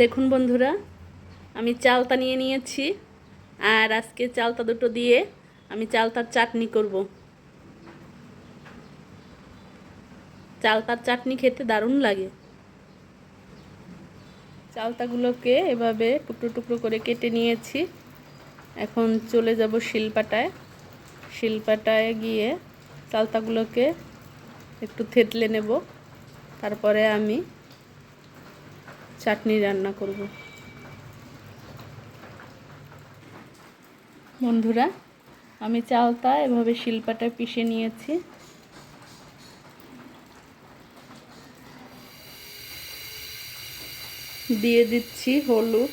দেখুন বন্ধুরা, আমি চালতা নিয়ে নিয়েছি, আর আজকে চালতা দুটো দিয়ে আমি চালতার চাটনি করব। চালতার চাটনি খেতে দারুণ লাগে। চালতাগুলোকে এভাবে টুকরো টুকরো করে কেটে নিয়েছি। এখন চলে যাব শিলপাটায়। শিলপাটায় গিয়ে চালতাগুলোকে একটু থেতলে নেব। তারপরে আমি চাটনি রান্না করব। বন্ধুরা আমি চালতা এভাবে শিল্পাটা পিষে নিয়েছি। দিয়ে দিচ্ছি হলুদ।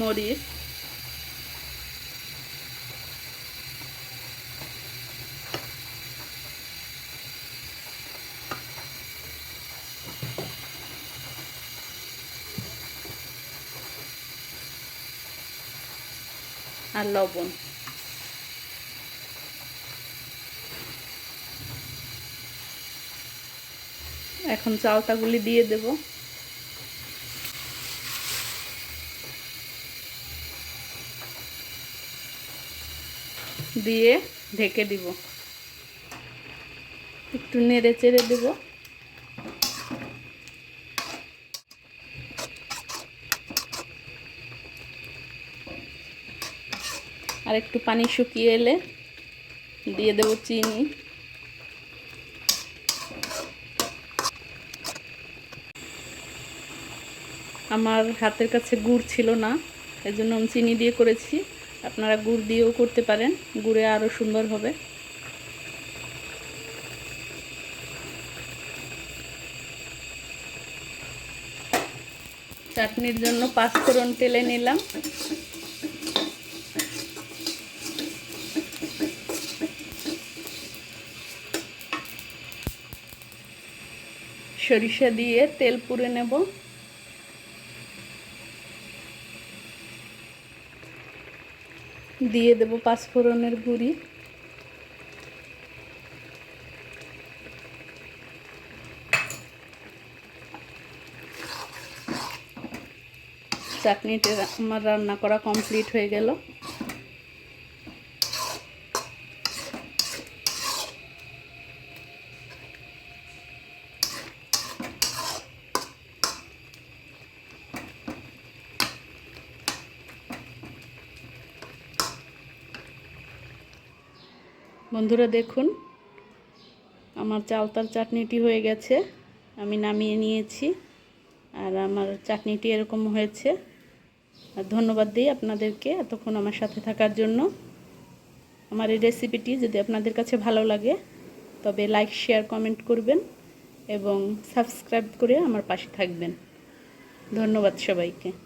মরিচ আর লবণ। এখন চালতাগুলি দিয়ে দেব। দিয়ে ঢেকে দিব। একটু নেড়ে চেড়ে দেব। আর একটু পানি শুকিয়ে এলে দিয়ে দেব চিনি। আমার হাতের কাছে গুড় ছিল না, এজন্য আমি চিনি দিয়ে করেছি। আপনারা গুড় দিয়েও করতে পারেন। গুড়ে আরও সুন্দর হবে। চাটনির জন্য পাঁচফোড়ন তেলে নিলাম। সরিষা দিয়ে তেল পুড়ে নেব। দিয়ে দেব পাঁচফোড়নের গুঁড়ি। চাটনিটা আমার রান্না করা কমপ্লিট হয়ে গেল। বন্ধুরা দেখুন, আমার চালতার চাটনিটি হয়ে গেছে, আমি নামিয়ে নিয়েছি, আর আমার চাটনিটি এরকম হয়েছে। আর ধন্যবাদ দিই আপনাদেরকে এতক্ষণ আমার সাথে থাকার জন্য। আমার এই রেসিপিটি যদি আপনাদের কাছে ভালো লাগে, তবে লাইক, শেয়ার, কমেন্ট করবেন এবং সাবস্ক্রাইব করে আমার পাশে থাকবেন। ধন্যবাদ সবাইকে।